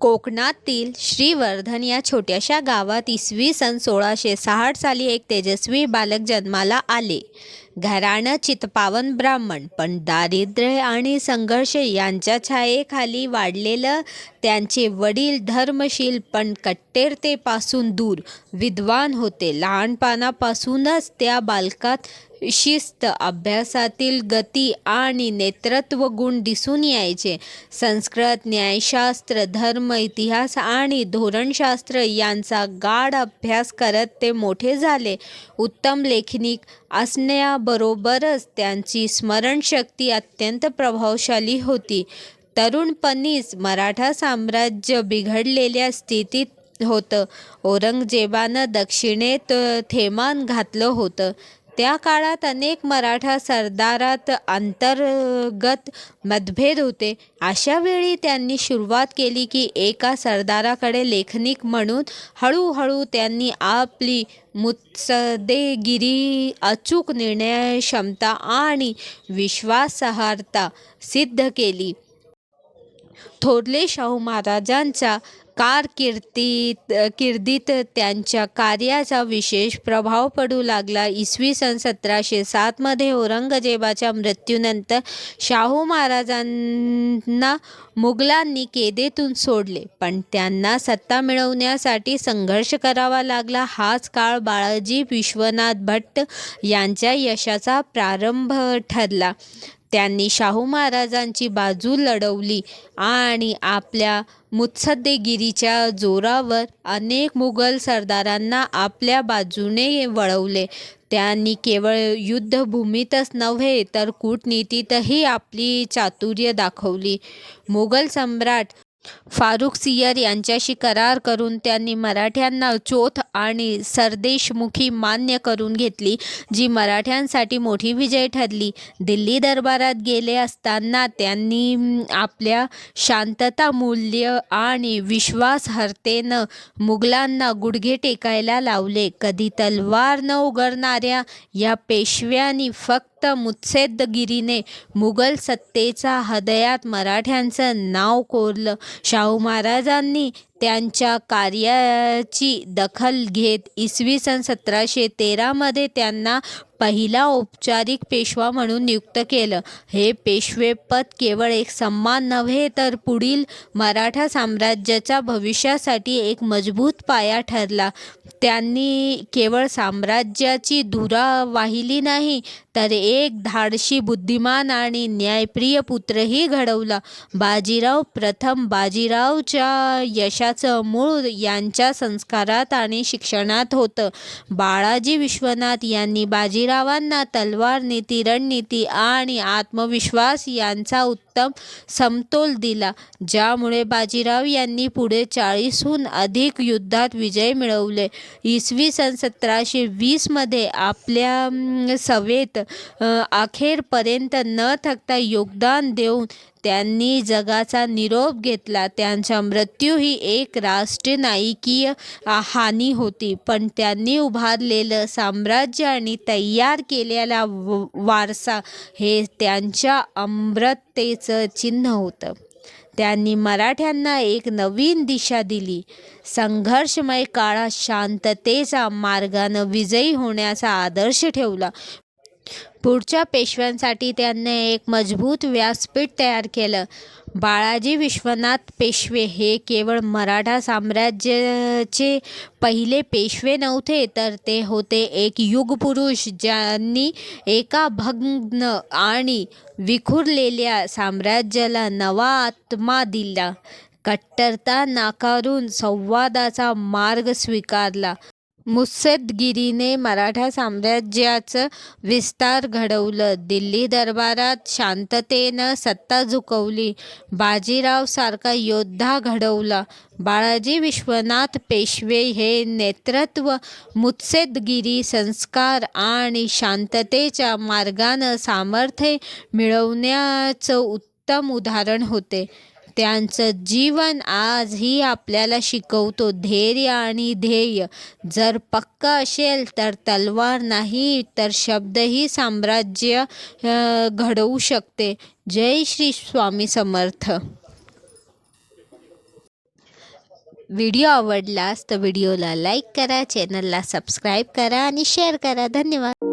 कोकणातील श्रीवर्धन या छोट्याशा गावात इसवी सन सोळाशे साठ साली एक तेजस्वी बालक जन्माला आले. घराणं चितपावन ब्राह्मण पण दारिद्र्य आणि संघर्ष यांच्या छायेखाली वाढलेलं त्यांचे वडील धर्मशील पण कट्टेरतेपासून दूर. विद्वान होते. लहानपणापासूनच त्या बालकात शिस्त अभ्यासातील गती आणि नेतृत्व गुण दिसून यायचे. संस्कृत न्यायशास्त्र धर्म इतिहास आणि धोरणशास्त्र यांचा गाढ अभ्यास करत ते मोठे झाले. उत्तम लेखनिक असण्या बरोबरच त्यांची स्मरणशक्ती अत्यंत प्रभावशाली होती. तरुणपणीच मराठा साम्राज्य बिघडलेल्या स्थितीत होतं. औरंगजेबानं दक्षिणेत थेमान घातलं होतं. त्या काळात अनेक मराठा सरदारात अंतर्गत मतभेद होते. अशा वेळी त्यांनी सुरुवात केली की एका सरदाराकडे लेखनिक म्हणून हळूहळू त्यांनी आपली मुत्सदेगिरी अचूक निर्णय क्षमता आणि विश्वासार्हता सिद्ध केली. थोरले शाहू महाराजांच्या कारकिर्दीत किर्दीत त्यांच्या कार्याचा विशेष प्रभाव पडू लागला. इसवी सन सतराशे सातमध्ये औरंगजेबाच्या मृत्यूनंतर शाहू महाराजांना मुघलांनी केदेतून सोडले पण त्यांना सत्ता मिळवण्यासाठी संघर्ष करावा लागला. हाच काळ बाळाजी विश्वनाथ भट्ट यांच्या यशाचा प्रारंभ ठरला. त्यांनी शाहू महाराजांची बाजू लढवली आणि आपल्या मुत्सद्देगिरीच्या जोरावर अनेक मुघल सरदारांना आपल्या बाजूने वळवले. त्यांनी केवळ युद्धभूमीतच नव्हे तर कूटनीतीतही आपली चातुर्य दाखवली. मुघल सम्राट फारुख सियर यांच्याशी करार करून त्यांनी मराठ्यांना चोथ आणि सरदेशमुखी मान्य करून घेतली जी मराठ्यांसाठी मोठी विजय ठरली. दिल्ली दरबारात गेले असताना त्यांनी आपल्या शांतता मूल्य आणि विश्वासहर्तेनं मुघलांना गुडघे टेकायला लावले. कधी तलवार न उघडणाऱ्या या पेशव्यांनी फक्त मुत्सेदगिरीने मुघल सत्तेचा हृदयात मराठ्यांचं नाव कोरलं. शाहू महाराजांनी त्यांच्या कार्याची दखल घेत इसवी सन सतराशे तेरामध्ये त्यांना पहिला औपचारिक पेशवा म्हणून नियुक्त केलं. हे पेशवेपद केवळ एक सन्मान नव्हे तर पुढील मराठा साम्राज्याच्या भविष्यासाठी एक मजबूत पाया ठरला. त्यांनी केवळ साम्राज्याची धुरा वाहिली नाही तर एक धाडशी बुद्धिमान आणि न्यायप्रिय पुत्रही घडवला. बाजीराव प्रथम बाजीरावच्या यशाचं मूळ यांच्या संस्कारात आणि शिक्षणात होतं. बाळाजी विश्वनाथ यांनी बाजीरावांना तलवार नीती रणनीती आणि आत्मविश्वास यांचा उत्तम उत्तम समतोल दिला. ज्यामुळे बाजीराव यांनी पुढे चाळीसहून अधिक युद्धात विजय मिळवले. इसवी सन सतराशे वीसमध्ये आपल्या सवेत अखेरपर्यंत न थकता योगदान देऊन त्यांनी जगाचा निरोप घेतला. त्यांचा मृत्यू ही एक राष्ट्रनायकीय हानी होती. पण त्यांनी उभारलेलं साम्राज्य आणि तयार केलेला व- वारसा हे त्यांच्या अमृत एकतेचं चिन्ह होतं. त्यांनी मराठ्यांना एक नवीन दिशा दिली. संघर्षमय काळात शांततेचा मार्गानं विजयी होण्याचा आदर्श ठेवला. पुढच्या पेशव्यांसाठी त्यांनी एक मजबूत व्यासपीठ तयार केलं. बाळाजी विश्वनाथ पेशवे हे केवळ मराठा साम्राज्याचे पहिले पेशवे नव्हते तर ते होते एक युगपुरुष ज्यांनी एका भग्न आणि विखुरलेल्या साम्राज्याला नवा आत्मा दिला. कट्टरता नाकारून संवादाचा मार्ग स्वीकारला. मुत्सद्गिरीने मराठा साम्राज्याचं विस्तार घडवलं. दिल्ली दरबारात शांततेनं सत्ता झुकवली. बाजीराव सारखा योद्धा घडवला. बाळाजी विश्वनाथ पेशवे हे नेतृत्व मुत्सेदगिरी संस्कार आणि शांततेच्या मार्गानं सामर्थ्य मिळवण्याचं उत्तम उदाहरण होते. त्यांचं जीवन आजही आपल्याला शिकवतो. धैर्य आणि ध्येय. जर पक्क असेल तर तलवार नाही तर शब्दही साम्राज्य घडवू शकते. जय श्री स्वामी समर्थ. व्हिडिओ आवडलास तर व्हिडिओला लाईक करा चॅनलला सबस्क्राईब करा आणि शेअर करा. धन्यवाद.